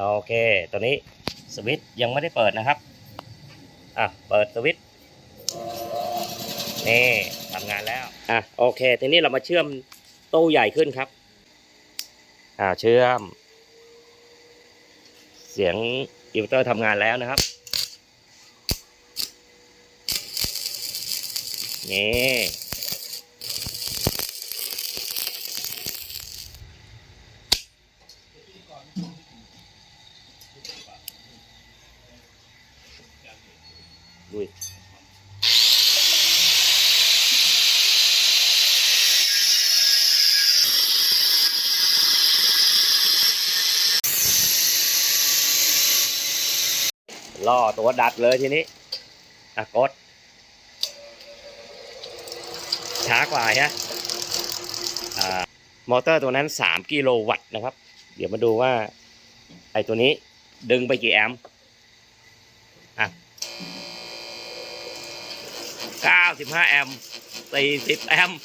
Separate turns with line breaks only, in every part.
โอเค ตัวนี้สวิตช์ยังไม่ได้เปิดนะครับ อะ เปิดสวิตช์นี่ทำงานแล้ว อะ โอเค ทีนี้เรามาเชื่อมตู้ใหญ่ขึ้นครับ อ่า เชื่อม เสียงอินเวอร์เตอร์ทำงานแล้วนะครับ นี่ ลุยล่อตัวดัดเลยทีนี้อะกด ช้ากว่าฮะมอเตอร์ตัวนั้น 3 กิโลวัตต์นะครับ เดี๋ยวมาดูว่า ไอ้ตัวนี้ดึงไปกี่แอมป์ 95 แอมป์40 แอมป์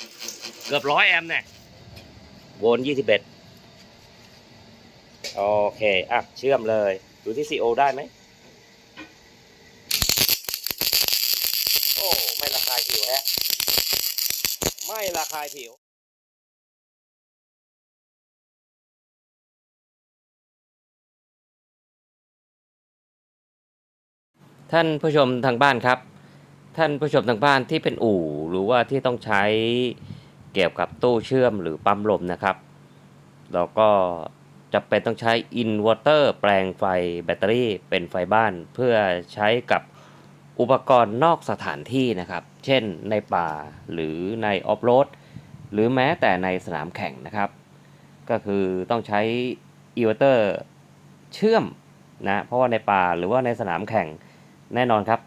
เกือบร้อยแอมป์เนี่ยวน21 โอเค อะ เชื่อมเลย ดูที่ CO ได้ไหมโอ้ ไม่ระคายผิวฮะ ไม่ระคายผิวท่านผู้ชมทางบ้านครับ ท่านผู้ชมทางบ้านที่เป็นอู่หรือว่าที่ต้องใช้เกี่ยวกับตู้เชื่อมหรือปั๊มลมนะครับ เราก็จะเป็นต้องใช้อินเวอร์เตอร์แปลงไฟแบตเตอรี่เป็นไฟบ้าน เพื่อใช้กับอุปกรณ์นอกสถานที่นะครับ เช่นในป่าหรือในออฟโรดหรือแม้แต่ในสนามแข่งนะครับ ก็คือต้องใช้อินเวอร์เตอร์เชื่อมนะเพราะว่าในป่าหรือว่าในสนามแข่งแน่นอนครับ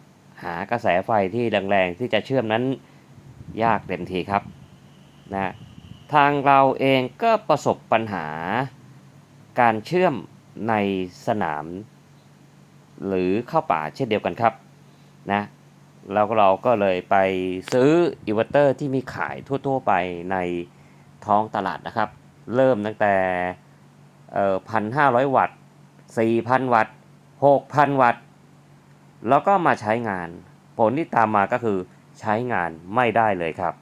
หากระแสไฟที่แรงๆที่จะเชื่อมนั้นยากเต็มทีครับนะทางเราเองก็ประสบปัญหาการเชื่อมในสนาม หรือเข้าป่าเช่นเดียวกันครับนะแล้วเราก็เลยไปซื้ออิเวอร์เตอร์ที่มีขายทั่วๆไปในท้องตลาดนะครับ เริ่มตั้งแต่พันห้าร้อยวัตต์สี่พันวัตต์หกพันวัตต์ แล้วก็มาใช้งาน ผลที่ตามมาก็คือใช้งานไม่ได้เลยครับ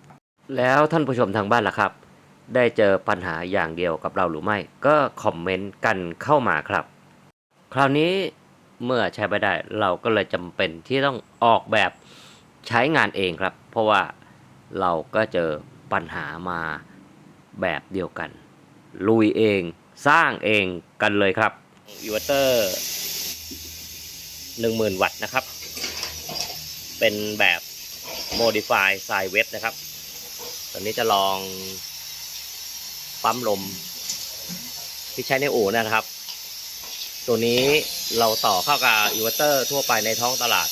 แล้วท่านผู้ชมทางบ้านล่ะครับ ได้เจอปัญหาอย่างเดียวกับเราหรือไม่ ก็คอมเมนต์กันเข้ามาครับ คราวนี้เมื่อใช้ไม่ได้เราก็เลยจำเป็นที่ต้องออกแบบใช้งานเองครับ เพราะว่าเราก็เจอปัญหามาแบบเดียวกัน ลุยเองสร้างเองกันเลยครับอินเวอร์เตอร์ หนึ่งหมื่นวัตต์นะครับ เป็นแบบ modify sine wave นะครับ ตอนนี้จะลองปั๊มลมที่ใช้ในอู่นะครับ ตัวนี้เราต่อเข้ากับอินเวอร์เตอร์ทั่วไปในท้องตลาด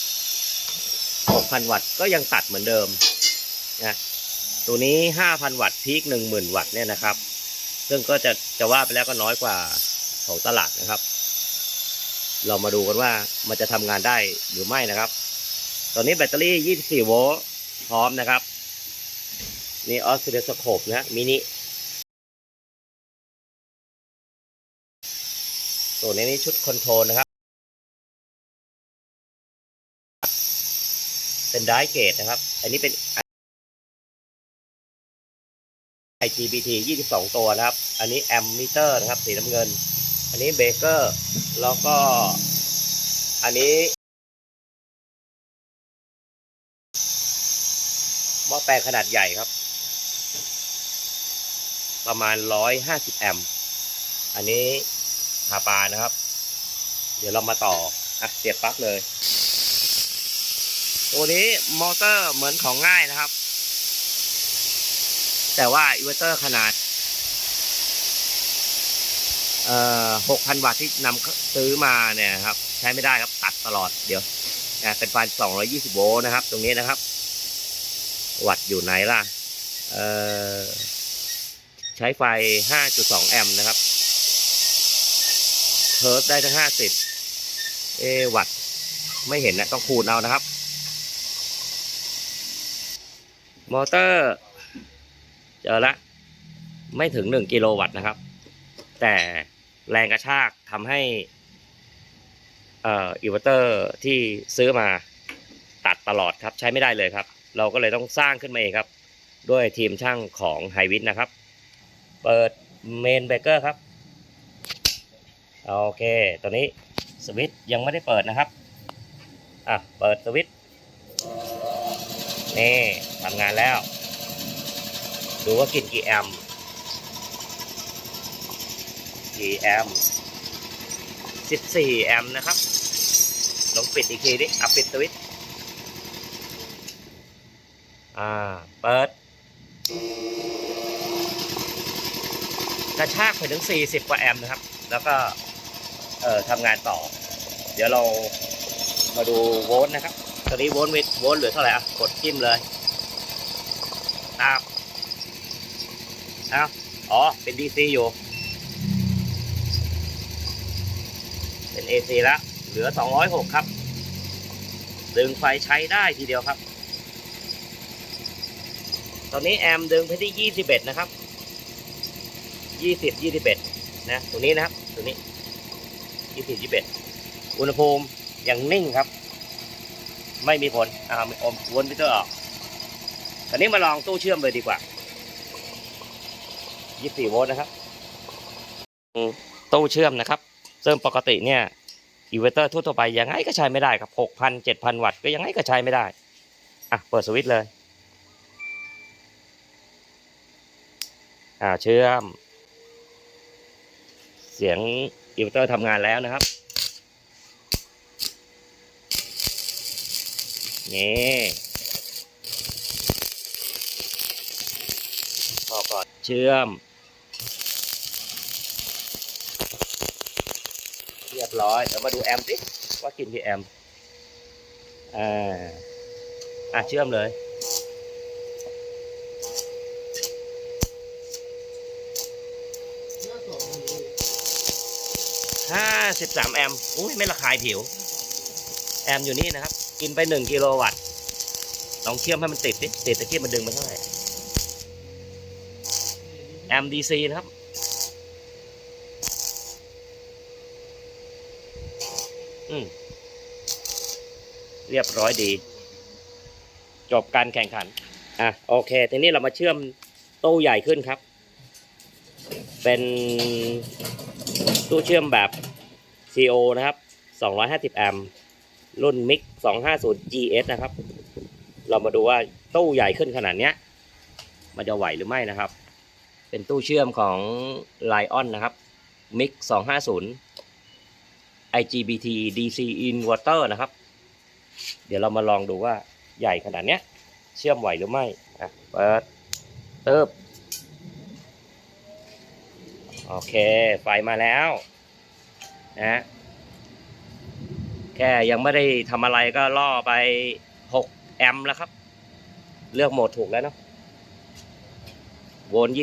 6,000 วัตต์ก็ยังตัดเหมือนเดิมนะตัวนี้ 5,000 วัตต์พีค10,000 วัตต์เนี่ยนะครับ ซึ่งก็จะจะว่าไปแล้วก็น้อยกว่าของตลาดนะครับ เรามาดูกันว่ามันจะทำงานได้หรือไม่นะครับ ตอนนี้แบตเตอรี่ 24 โวลต์พร้อมนะครับ นี่ออสซิลสโคปนะฮะมินิตัวนี้นี่ชุดคอนโทรลนะครับ เป็นไดเกตนะครับ อันนี้เป็น IGBT 22 ตัวนะครับ อันนี้แอมมิเตอร์นะครับ สีน้ำเงิน อันนี้เบเกอร์แล้วก็อันนี้หม้อแปลงขนาดใหญ่ครับ ประมาณ150แอมป์อันนี้คาปานะครับ เดี๋ยวเรามาต่ออะเสียบปลั๊กเลย ตัวนี้มอเตอร์เหมือนของง่ายนะครับ แต่ว่าอินเวอร์เตอร์ขนาด หกพันวัตต์ที่นำซื้อมาเนี่ยครับ ใช้ไม่ได้ครับตัดตลอดเดี๋ยวเป็นไฟสองร้อยี่สิบโวลต์นะครับ ตรงนี้นะครับ วัตต์อยู่ไหนล่ะใช้ไฟห้าจุดสองแอมป์นะครับเพิร์สได้ทั้งห้าสิบเอวัตต์ไม่เห็นนะต้องคูณเอานะครับ มอเตอร์ เจอละ ไม่ถึงหนึ่งกิโลวัตต์นะครับ แต่ แรงกระชากทำให้เอ่ออินเวอร์เตอร์ที่ซื้อมาตัดตลอดครับ ใช้ไม่ได้เลยครับ เราก็เลยต้องสร้างขึ้นมาเองครับ ด้วยทีมช่างของไฮวิทนะครับ เปิดเมนเบกเกอร์ครับ โอเค ตัวนี้สวิตช์ยังไม่ได้เปิดนะครับ อะ เปิดสวิตช์นี่ทำงานแล้ว ดูว่ากินกี่แอมป์ กี่แอมป์ 14 แอมป์นะครับ ลองปิดอีกทีดิอะปิดสวิตช์อ่า เปิด กระชากไปถึง 40 กว่าแอมป์นะครับ แล้วก็ เอ่อทำงานต่อ เดี๋ยวเรามาดูโวลต์นะครับ ตอนนี้โวลต์วิโวลต์เหลือเท่าไหร่อะ กดจิ้มเลยตามเอาอ๋อ เป็น DC อยู่ เป็น AC แล้วเหลือ 206 ครับ ดึงไฟใช้ได้ทีเดียวครับ ตอนนี้แอมดึงไปที่ 21 นะครับ 20 21 นะตัวนี้นะครับตัวนี้ 20 21 อุณหภูมิยังนิ่งครับ ไม่มีผลอ่าอมวนพิเตอร์ออกคราวนี้มาลองตู้เชื่อมเลยดีกว่า 24 โวลต์นะครับตู้เชื่อมนะครับ ซึ่งปกติเนี่ยอินเวอร์เตอร์ทั่วไปยังไงก็ใช้ไม่ได้ครับ6,000 7,000 วัตต์ก็ยังไงก็ใช้ไม่ได้ อะ เปิดสวิตช์เลย อ่า เชื่อม เสียงอินเวอร์เตอร์ทำงานแล้วนะครับ นี่พอก่อนเชื่อม เร้อย เดี๋ยวมาดูแอมป์สิว่ากินที่แอมป์อ่าอะเชื่อมเลยห้าสิบสามแอมป์อุ้ยไม่ระคายผิว แอมป์อยู่นี่นะครับ กินไปหนึ่งกิโลวัตต์ลองเชื่อมให้มันติดดิติดตะกี้มันดึงไปเท่าไหร่แอมดีซีนะครับ อืม เรียบร้อยดี จบการแข่งขัน อะโอเค ทีนี้เรามาเชื่อมตู้ใหญ่ขึ้นครับ เป็นตู้เชื่อมแบบ CO นะครับ 250 แอมป์รุ่น MIG 250 GS นะครับ เรามาดูว่าตู้ใหญ่ขึ้นขนาดเนี้ย มันจะไหวหรือไม่นะครับ เป็นตู้เชื่อมของ Lion นะครับ MIG 250 IGBT DC inverter นะครับ เดี๋ยวเรามาลองดูว่าใหญ่ขนาดเนี้ย เชื่อมไหวหรือไม่อะเปิดเติบโอเค ไฟมาแล้วนะฮะแค่ยังไม่ได้ทำอะไรก็ล่อไป 6 แอมป์แล้วครับ เลือกโหมดถูกแล้วเนาะโวลต์21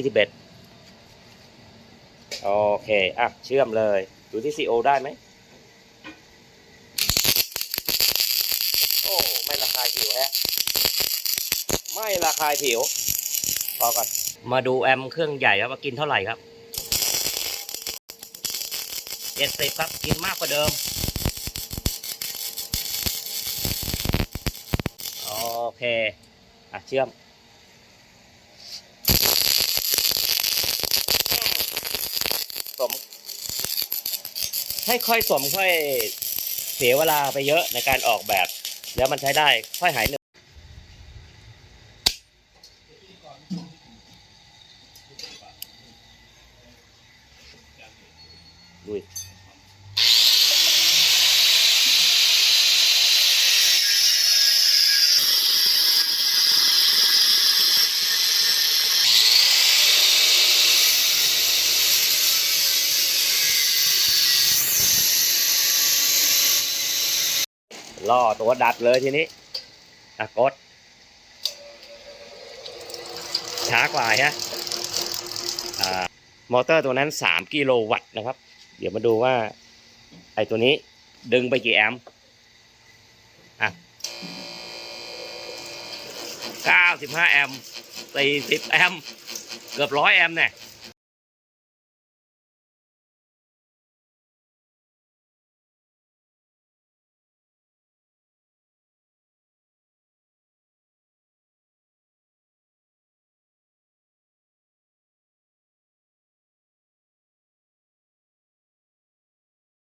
โอเค อะ เชื่อมเลย ดูที่ CO ได้ไหม โอ้ ไม่ระคายผิวฮะ ไม่ระคายผิวพอก่อนมาดูแอมเครื่องใหญ่ครับว่ากินเท่าไหร่ครับเจ็ดสิบครับกินมากกว่าเดิม โอเค อะ เชื่อมสมให้ค่อยสมค่อยเสียเวลาไปเยอะในการออกแบบ แล้วมันใช้ได้ค่อยหายเหนื่อย ล่อตัวดัดเลยทีนี้อะกด ช้ากว่าฮะมอเตอร์ตัวนั้น 3 กิโลวัตต์นะครับ เดี๋ยวมาดูว่า ไอ้ตัวนี้ดึงไปกี่แอมป์อะ95 แอมป์40 แอมป์เกือบร้อยแอมป์เนี่ย